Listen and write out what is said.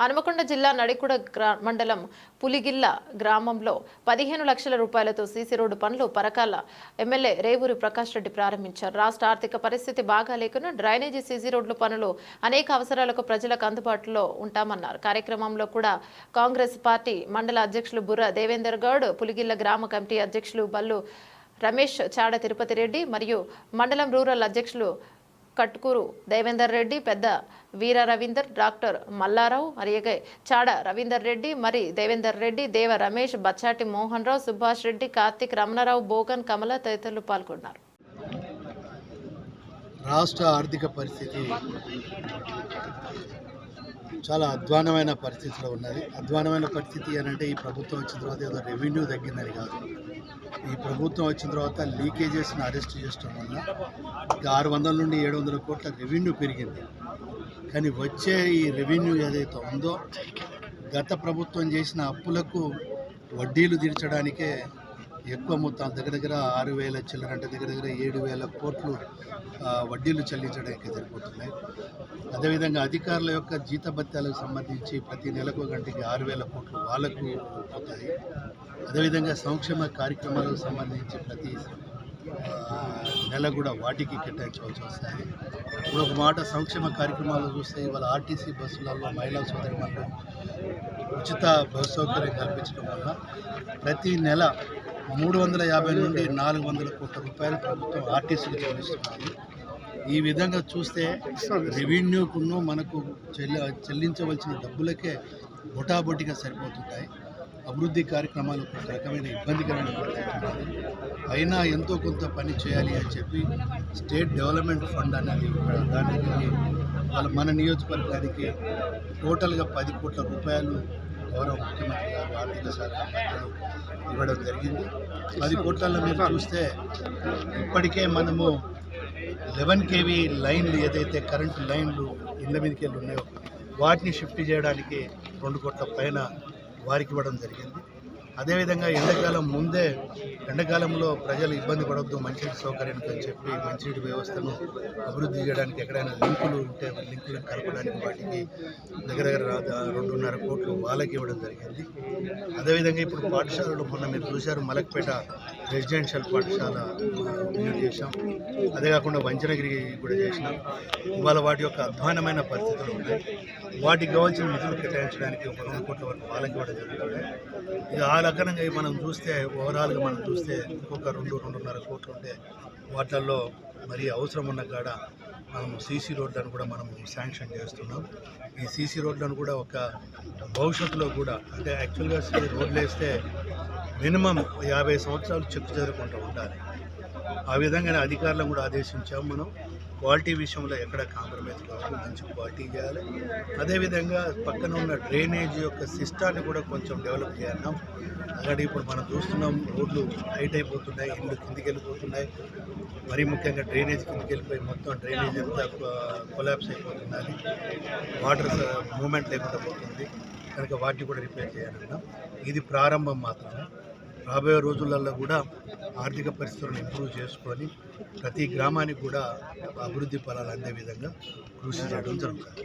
హనుమకొండ జిల్లా నడికుడ మండలం పులిగిల్ల గ్రామంలో పదిహేను లక్షల రూపాయలతో సీసీ రోడ్డు పనులు పరకాల ఎమ్మెల్యే రేవూరి ప్రకాష్ రెడ్డి ప్రారంభించారు. రాష్ట్ర ఆర్థిక పరిస్థితి బాగా లేకున్నా డ్రైనేజీ సీసీ రోడ్ల పనులు అనేక అవసరాలకు ప్రజలకు అందుబాటులో ఉంటామన్నారు. కార్యక్రమంలో కూడా కాంగ్రెస్ పార్టీ మండల అధ్యక్షులు బుర్ర దేవేందర్ గౌడ్ పులిగిల్ల గ్రామ కమిటీ అధ్యక్షులు బల్లు రమేష్ చాడ తిరుపతి రెడ్డి మరియు మండలం రూరల్ అధ్యక్షులు కట్కూరు. దేవేందర్ రెడ్డి పెద్ద వీర రవీందర్ డాక్టర్ మల్లారావు అలాగే చాడ రవీందర్ రెడ్డి మరి దేవేందర్ రెడ్డి దేవ రమేష్ బచ్చాటి మోహన్ రావు సుభాష్ రెడ్డి కార్తిక్ రమణారావు బోగన్ కమల తదితరులు పాల్గొన్నారు. రాష్ట్ర ఆర్థిక పరిస్థితి చాలా అధ్వానమైన పరిస్థితిలో ఉన్నది. అధ్వానమైన పరిస్థితి అని అంటే ఈ ప్రభుత్వం వచ్చిన తర్వాత ఏదో రెవెన్యూ తగ్గిందని కాదు. ఈ ప్రభుత్వం వచ్చిన తర్వాత లీకేజెస్ని అరెస్ట్ చేయడం వల్ల ఇక ఆరు వందల నుండి ఏడు వందల కోట్ల రెవెన్యూ పెరిగింది. కానీ వచ్చే ఈ రెవెన్యూ ఏదైతే ఉందో గత ప్రభుత్వం చేసిన అప్పులకు వడ్డీలు తీర్చడానికే ఎక్కువ మొత్తం దగ్గర దగ్గర ఆరు వేల చిల్లర అంటే దగ్గర దగ్గర ఏడు వేల కోట్లు వడ్డీలు చెల్లించడానికి సరిపోతున్నాయి. అదేవిధంగా అధికారుల యొక్క జీతభత్యాలకు సంబంధించి ప్రతి నెలకు గంటకి ఆరు వేల కోట్లు వాళ్ళకు పోతాయి. అదేవిధంగా సంక్షేమ కార్యక్రమాలకు సంబంధించి ప్రతి నెల కూడా వాటికి కేటాయించవలసి వస్తుంది ఇప్పుడు ఒక మాట సంక్షేమ కార్యక్రమాలు చూస్తే ఇవాళ ఆర్టీసీ బస్సులలో మహిళా సోదరిమణులు ఉచిత బస్సు సౌకర్యం కల్పించడం వల్ల ప్రతి నెల మూడు వందల యాభై నుండి నాలుగు వందల కోట్ల రూపాయలు ప్రభుత్వం ఆర్టీసీకి చెల్లిస్తుంది ఈ విధంగా చూస్తే రెవెన్యూకును మనకు చెల్లి చెల్లించవలసిన డబ్బులకే బొటాబొటిగా సరిపోతుంటాయి. అభివృద్ధి కార్యక్రమాలు ఒక రకమైన ఇబ్బందికరమైన పరిస్థితి అయినా ఎంతో కొంత పని చేయాలి అని చెప్పి స్టేట్ డెవలప్మెంట్ ఫండ్ అనేది దానికి వాళ్ళ మన నియోజకవర్గానికి టోటల్గా పది కోట్ల రూపాయలు గౌరవ ముఖ్యమంత్రి గారు ఆర్థిక శాఖ మంత్రులు ఇవ్వడం జరిగింది. పది కోట్లలో మీరు చూస్తే ఇప్పటికే మనము లెవెన్ కేవీ లైన్లు ఏదైతే కరెంటు లైన్లు ఇళ్ళ మీదకి వెళ్ళి ఉన్నాయో వాటిని షిఫ్ట్ చేయడానికి రెండు కోట్ల పైన వారికి ఇవ్వడం జరిగింది. అదేవిధంగా ఎండాకాలం ముందే ఎండాకాలంలో ప్రజలు ఇబ్బంది పడవద్దు మంచినీటి సౌకర్యానికి అని చెప్పి మంచినీటి వ్యవస్థను అభివృద్ధి చేయడానికి ఎక్కడైనా లింకులు ఉంటే లింకులను కలపడానికి వాటికి దగ్గర దగ్గర రెండున్నర కోట్లు వాళ్ళకి ఇవ్వడం జరిగింది. అదేవిధంగా ఇప్పుడు పాఠశాలలు మొన్న మీరు చూశారు మలక్పేట రెసిడెన్షియల్ పాఠశాల ఆ, విజిట్ చేశాం. అదే కాకుండా వంచనగిరి కూడా చేసినాం. ఇవాళ వాటి యొక్క అధ్వానమైన పరిస్థితులు ఉన్నాయి. వాటికి కావాల్సిన నిధులు కేటాయించడానికి ఒక రెండు కోట్ల వరకు వాళ్ళకి ఇవ్వడం జరుగుతుంది ఇక ఆ రకంగా మనం చూస్తే ఓవరాల్గా మనం చూస్తే ఇంకొక రెండు రెండున్నర కోట్లు ఉంటే వాటిల్లో మరి అవసరం ఉన్న కాడ మనం సీసీ రోడ్లను కూడా మనం శాంక్షన్ చేస్తున్నాం. ఈ సీసీ రోడ్లను కూడా ఒక భవిష్యత్తులో కూడా అంటే యాక్చువల్గా రోడ్లు వేస్తే మినిమం యాభై సంవత్సరాలు చెక్కు చేరుకుంటూ ఉండాలి. ఆ విధంగానే అధికారులను కూడా ఆదేశించాం మనం. క్వాలిటీ విషయంలో ఎక్కడ కాంప్రమైజ్ కావాలి మంచి క్వాలిటీ చేయాలి. అదేవిధంగా పక్కన ఉన్న డ్రైనేజ్ యొక్క సిస్టాన్ని కూడా కొంచెం డెవలప్ చేయాలన్నాం అక్కడ ఇప్పుడు మనం చూస్తున్నాం రోడ్లు హైట్ అయిపోతున్నాయి ఇల్లు కిందికి వెళ్ళిపోతున్నాయి. మరీ ముఖ్యంగా డ్రైనేజ్ కిందికి వెళ్ళిపోయి మొత్తం డ్రైనేజ్ అంతా కొలాప్స్ అయిపోతున్నది. వాటర్ మూమెంట్ లేకుండా పోతుంది. కనుక వాటిని కూడా రిపేర్ చేయాలన్నాం. ఇది ప్రారంభం మాత్రమే. రాబోయే రోజులలో కూడా ఆర్థిక పరిస్థితులను ఇంప్రూవ్ చేసుకొని ప్రతి గ్రామానికి కూడా అభివృద్ధి ఫలాలు అందే విధంగా కృషి చేయడం జరుగుతుంది.